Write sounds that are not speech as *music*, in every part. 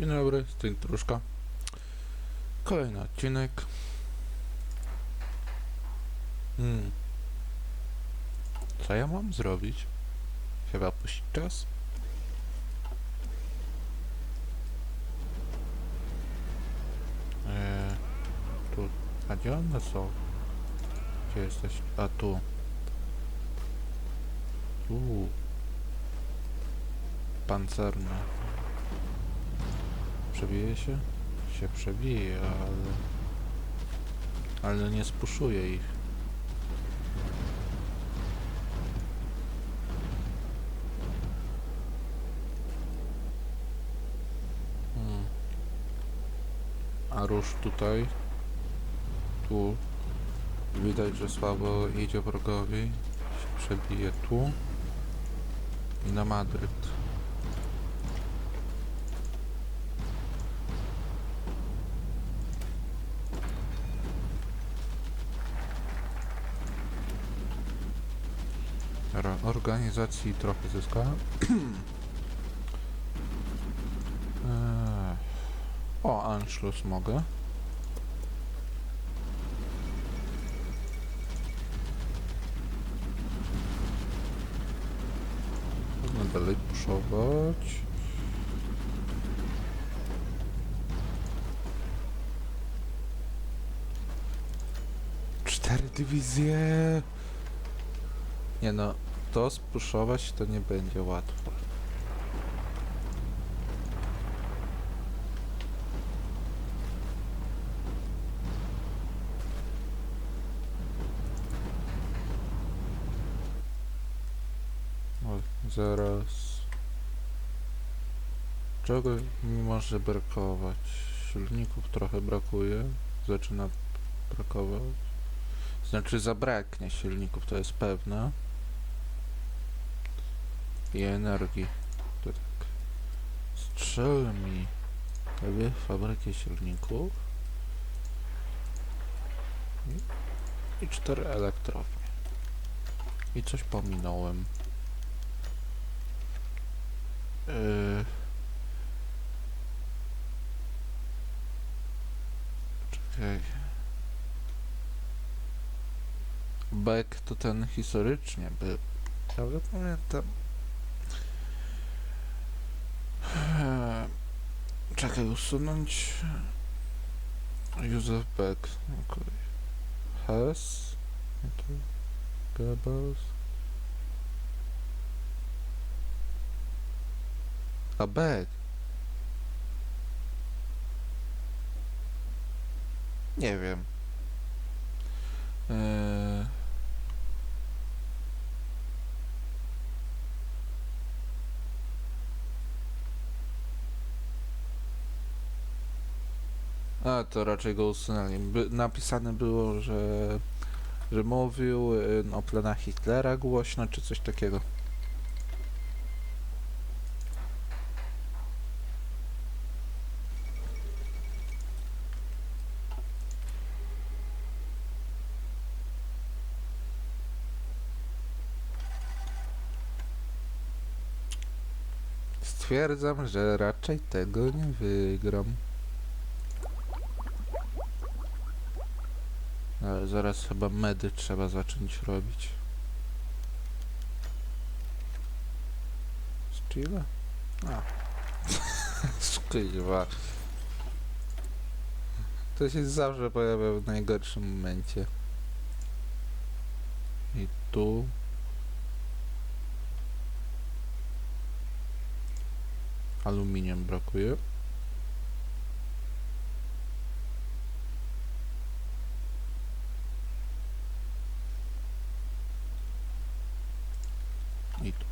Dzień dobry, z tej Truszka. Kolejny odcinek. Hmm. Co ja mam zrobić? Chyba puścić czas? Eee, tu. A gdzie one są? Gdzie jesteś? A tu. Uuu. Pancerne. Przebije się? Się przebije, ale... Ale nie spuszuje ich. Hmm. A róż tutaj? Tu. Widać, że słabo idzie wrogowi. Się przebije tu. I na Madryt. Dobra, organizacji trochę zyskałem. O, Anschluss mogę. Można dalej puszować. Cztery dywizje. Nie no, to spuszować to nie będzie łatwo. Oj, zaraz. Czego mi może brakować? Silników trochę brakuje. Zaczyna brakować. Znaczy zabraknie silników, to jest pewne i energii. Tak. Strzel mi dwie fabryki silników i, cztery elektrownie. I coś pominąłem. Yy. Czekaj. Beck to ten historycznie był. Prawda pamiętam. Czekaj, usunąć Józef Beck. Okay. Goebbels. A Beck. Nie wiem. Eee... To raczej go usunęli. By, napisane było, że, że mówił y, o planach Hitlera głośno, czy coś takiego. Stwierdzam, że raczej tego nie wygram. Ale zaraz chyba medy trzeba zacząć robić. Z Chile? A. *laughs* Szkoda. To się zawsze pojawia w najgorszym momencie. I tu. Aluminium brakuje. I tu.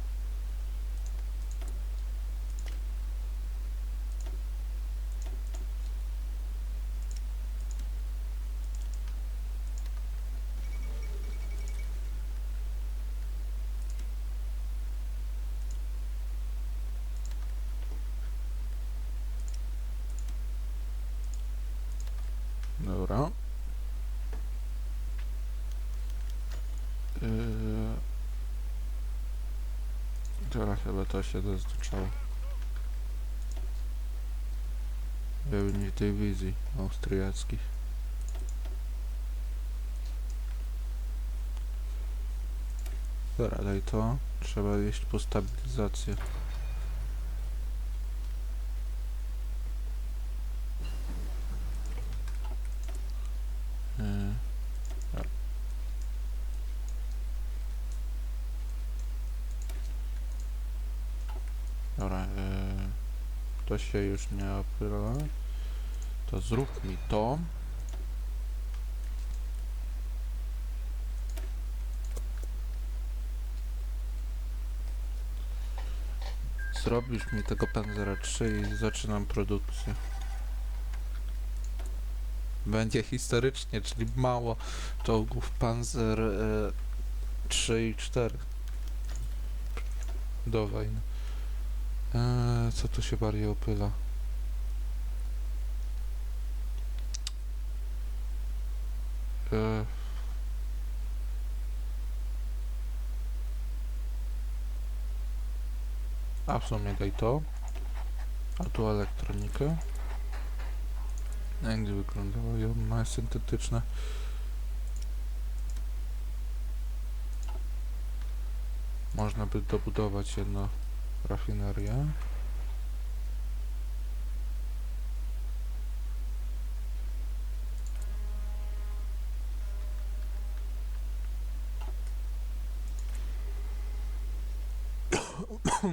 Dobra. Yy... Teraz chyba to się dostarczało. pełni dywizji austriackich. Dobra, daj to. Trzeba iść po stabilizację. Yy, a. Dobra, yy, to się już nie opyla. To zrób mi to. Zrobisz mi tego Panzera 3 i zaczynam produkcję. Będzie historycznie, czyli mało czołgów Panzer e, 3 i 4 do wojny. E, co tu się bardziej opyla? E, a w sumie daj to. A tu elektronikę. Jak wyglądało ją ma syntetyczne. Można by dobudować jedno rafinerię. No.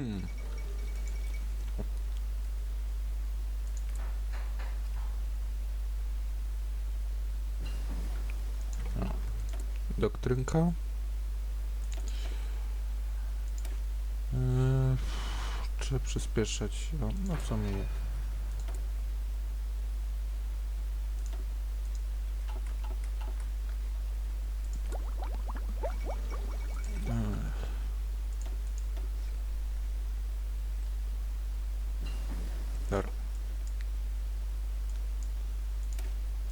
*clears throat* Doktrynka. Yy, czy przyspieszać? No, no w sumie.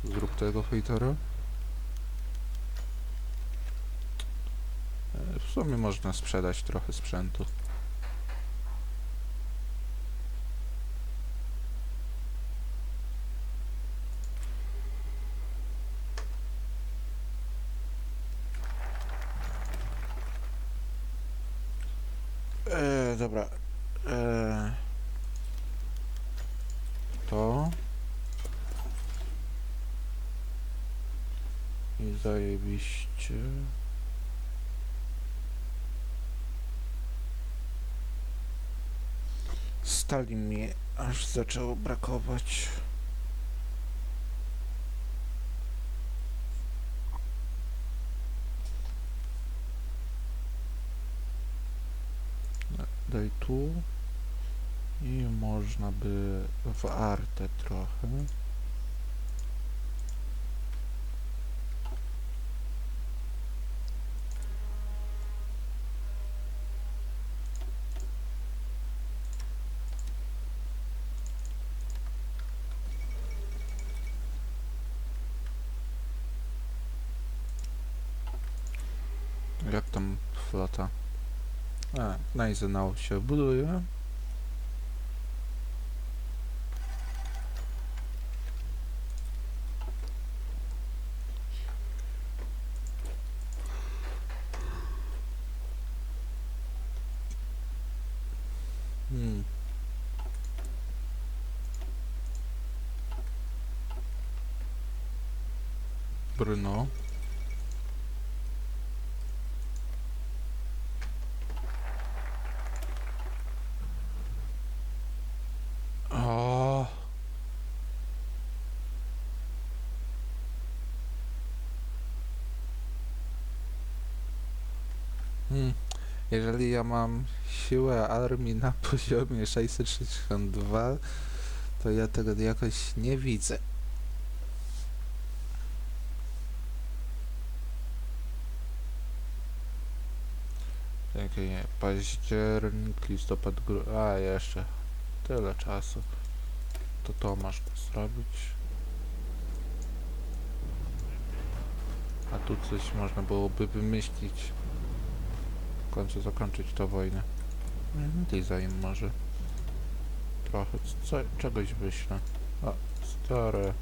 Zrób tego fejtera. E, W sumie można sprzedać trochę sprzętu. Dobra. E, to. I zajebiście. Stali mi aż zaczęło brakować. No, Daj tu. I można by w artę trochę. Jak tam flota? A, Neisenau się buduje. Hmm. Brno. O. Hmm. Jeżeli ja mam siłę armii na *laughs* poziomie 662, to ja tego jakoś nie widzę. Jakie październik, listopad, gru... A, jeszcze tyle czasu. To to masz zrobić. A tu coś można byłoby wymyślić. W końcu zakończyć tę wojnę. Mhm, Design może. Trochę, co, czegoś wyślę. O, stare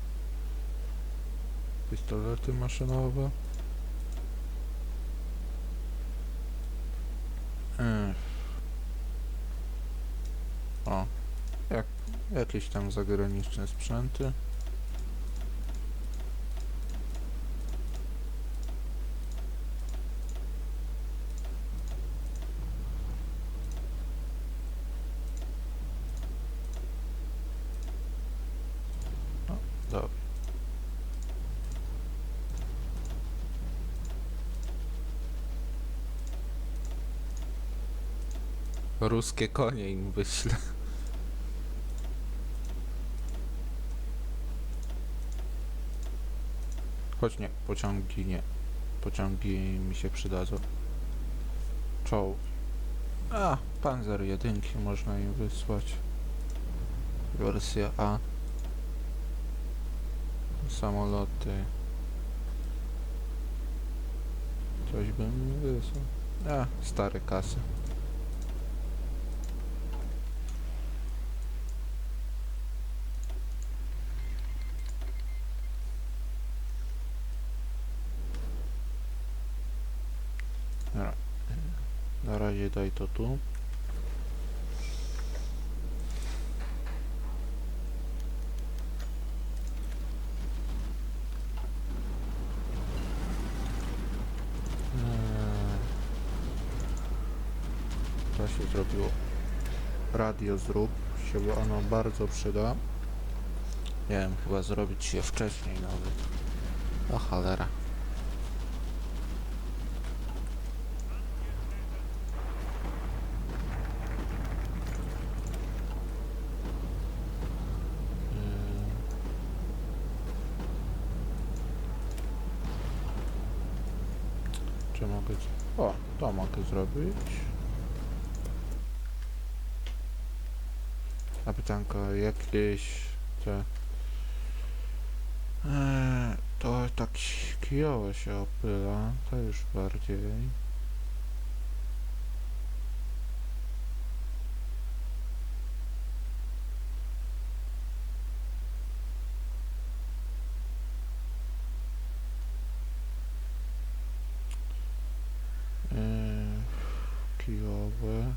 pistolety maszynowe. Ech. O, jak, jakieś tam zagraniczne sprzęty. O, dobra. Ruskie konie im wyślę. Choć nie, pociągi nie. Pociągi mi się przydadzą. Czołg. A, Panzer jedynki można im wysłać. Wersja A. Samoloty. Coś bym wysłał. A, stare kasy. Na razie daj to tu. Eee. To się zrobiło. Radio zrób się ono bardzo przyda. Nie wiem, chyba zrobić je wcześniej nawet. O cholera. Czy mogę... O, to mogę zrobić. A pytanko, jakieś te... Eee, to tak kijowo się opyla, to już bardziej. Eee, kijowe.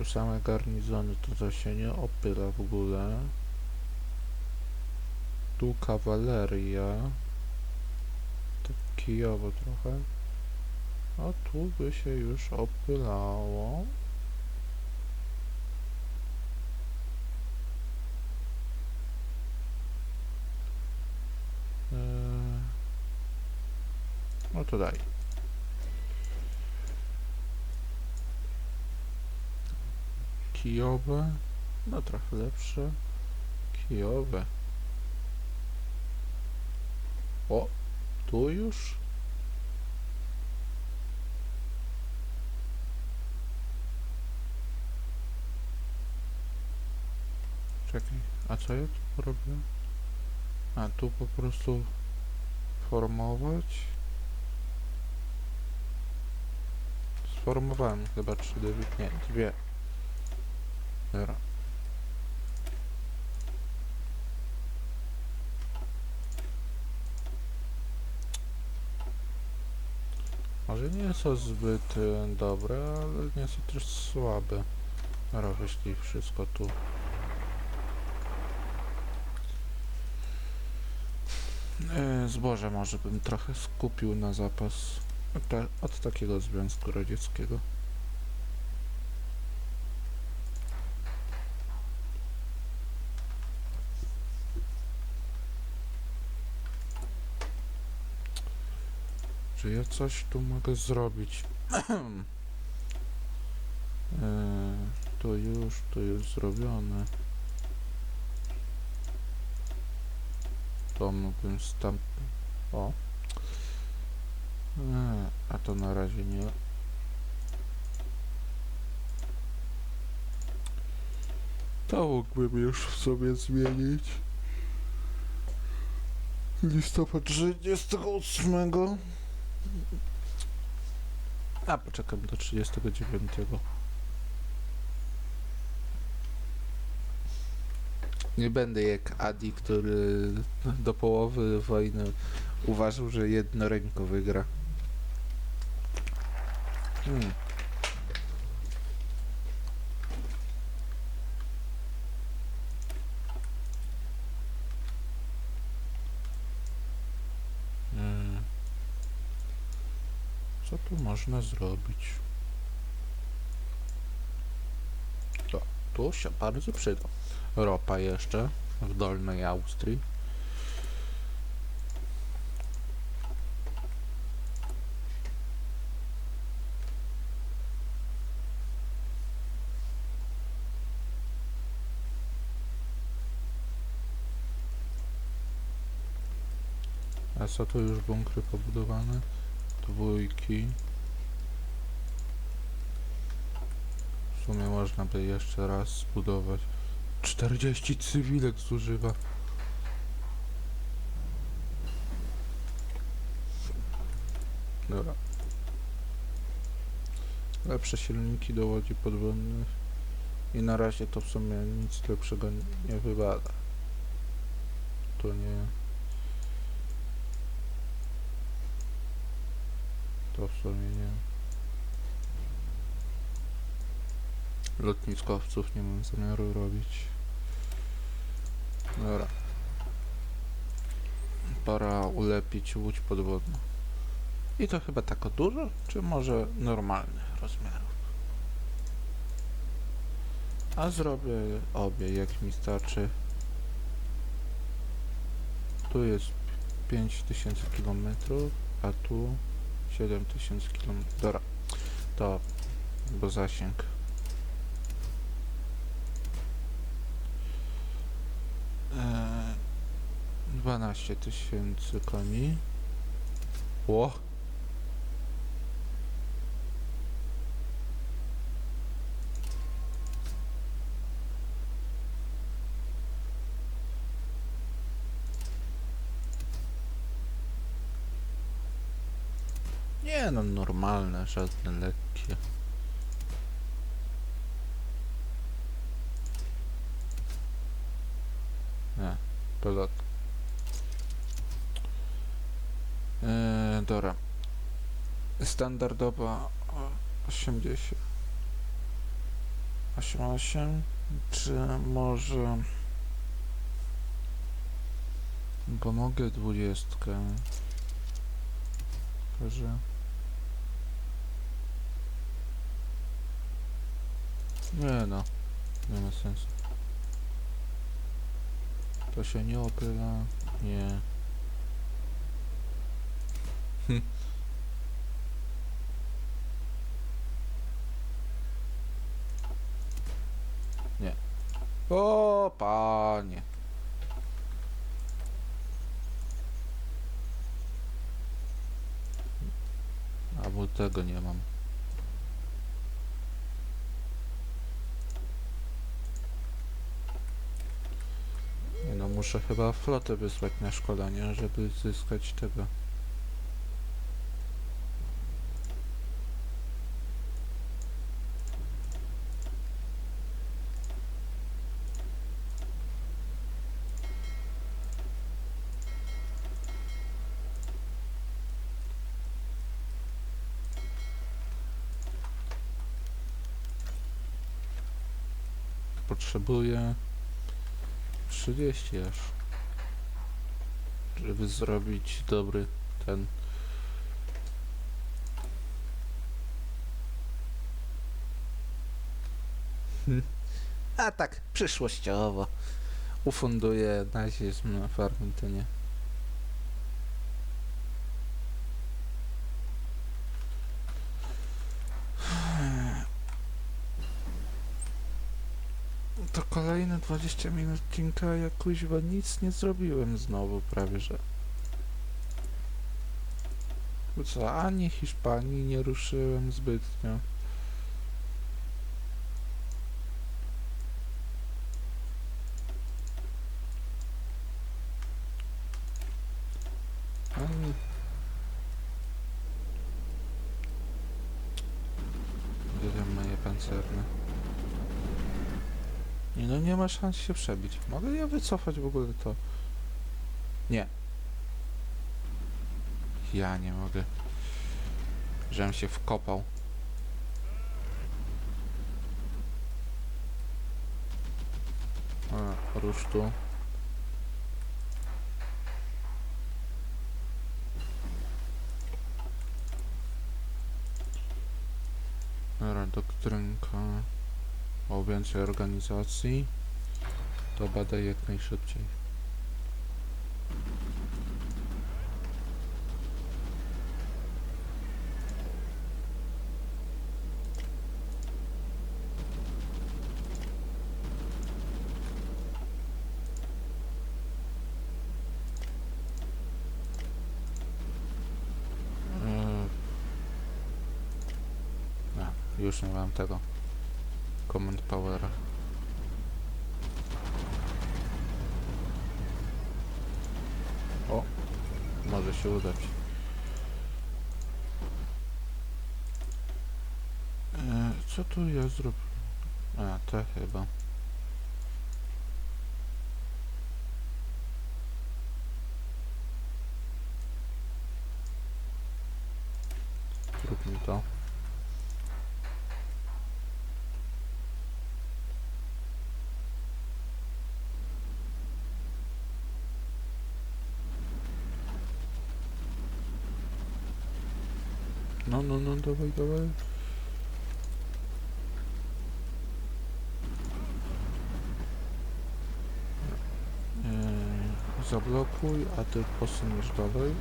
Tu same garnizony, to to się nie opyla w ogóle. Tu kawaleria. Tak kijowo trochę. A tu by się już opylało. Eee, No to daj. Kijowe. No trochę lepsze. Kijowe. O, tu już? Czekaj, a co ja tu robię? A tu po prostu formować. Sformowałem chyba trzy dywi... nie, dwie. Dobra. Może nie są zbyt e, dobre, ale nie są też słabe. Dobra, wyślij wszystko tu. E, Zboże może bym trochę skupił na zapas od, ta- od takiego Związku Radzieckiego. Ja coś tu mogę zrobić? *clears throat* e, to już, to już zrobione. To mógłbym stamp... O. E, a to na razie nie. To mógłbym już w sobie zmienić. Listopad 38. A, poczekam do 39. Nie będę jak Adi, który do połowy wojny uważał, że jednoręko wygra. Hmm. Co tu można zrobić? To, tu się bardzo przyda. Ropa jeszcze w Dolnej Austrii. A co tu już bunkry pobudowane? Dwójki. Sumie można by jeszcze raz zbudować. 40 cywilek zużywa. Dobra. Lepsze silniki do łodzi podwodnych. I na razie to w sumie nic lepszego nie wybada. To nie... To w sumie nie. Lotniskowców nie mam zamiaru robić. Dobra. Pora ulepić łódź podwodną. I to chyba tak dużo, czy może normalnych rozmiarów? A zrobię obie, jak mi starczy. Tu jest 5000 km, a tu 7000 km. Dobra, to bo zasięg. Eee, 12 tysięcy koni. Ło! Nie no, normalne, żadne lekkie. Nie, pelot. Dobra. Standardowa o, 80. 88. Czy może... Bo mogę dwudziestkę. Że... Nie no, nie ma sensu. To się nie opyla, nie. *laughs* Nie. O, panie. A tego nie mam. No, muszę chyba flotę wysłać na szkolenie, żeby zyskać tego. Potrzebuję 30 aż. Żeby zrobić dobry ten. A tak, przyszłościowo. Ufunduję nazizm na Farmingtonie. To kolejne 20 minut odcinka, ja kuźwa nic nie zrobiłem znowu prawie, że. Co, ani Hiszpanii nie ruszyłem zbytnio. Ani... pancerne. Nie no, nie ma szans się przebić. Mogę ja wycofać w ogóle to? Nie. Ja nie mogę. Żem się wkopał. A, rusz tu. Dobra, doktrynka o więcej organizacji. To badaj jak najszybciej. A, już nie mam tego. Command Powera. O, może się udać. E, co tu ja zrobię? A, te chyba. Zrób mi to. No, no, no, dawaj, dawaj. Eee, zablokuj, a ty posuniesz dalej.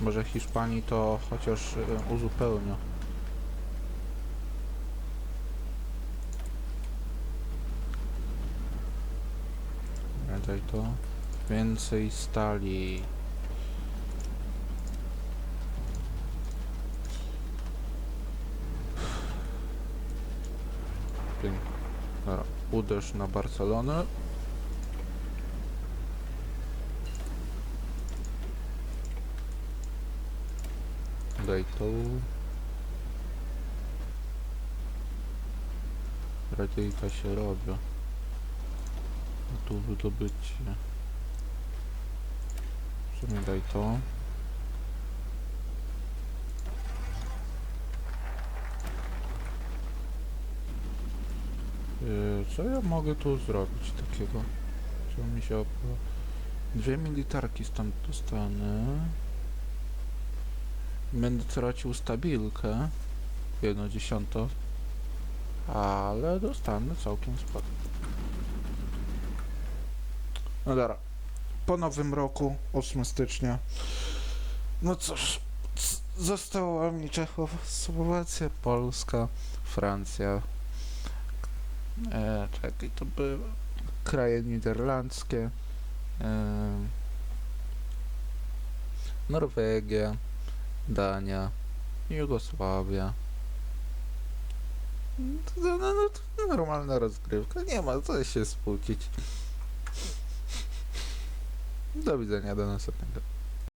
Może Hiszpanii to chociaż e, uzupełnia. Daj to. Więcej stali. Dobra, uderz na Barcelonę. Daj to. Radziejka się robią. A tu wydobycie. W sumie daj to. Yy, Co ja mogę tu zrobić takiego? Co mi się opła... Dwie militarki stąd dostanę. Będę tracił stabilkę. Jedno dziesiąto. Ale dostanę całkiem sporo. No dobra. Po nowym roku, 8 stycznia. No cóż, została mi Czechosłowacja, Polska, Francja. E, czekaj, to były kraje niderlandzkie. E, Norwegia. Dania, Jugosławia. No, no, to normalna rozgrywka, nie ma co się spłucić. Do widzenia, do następnego.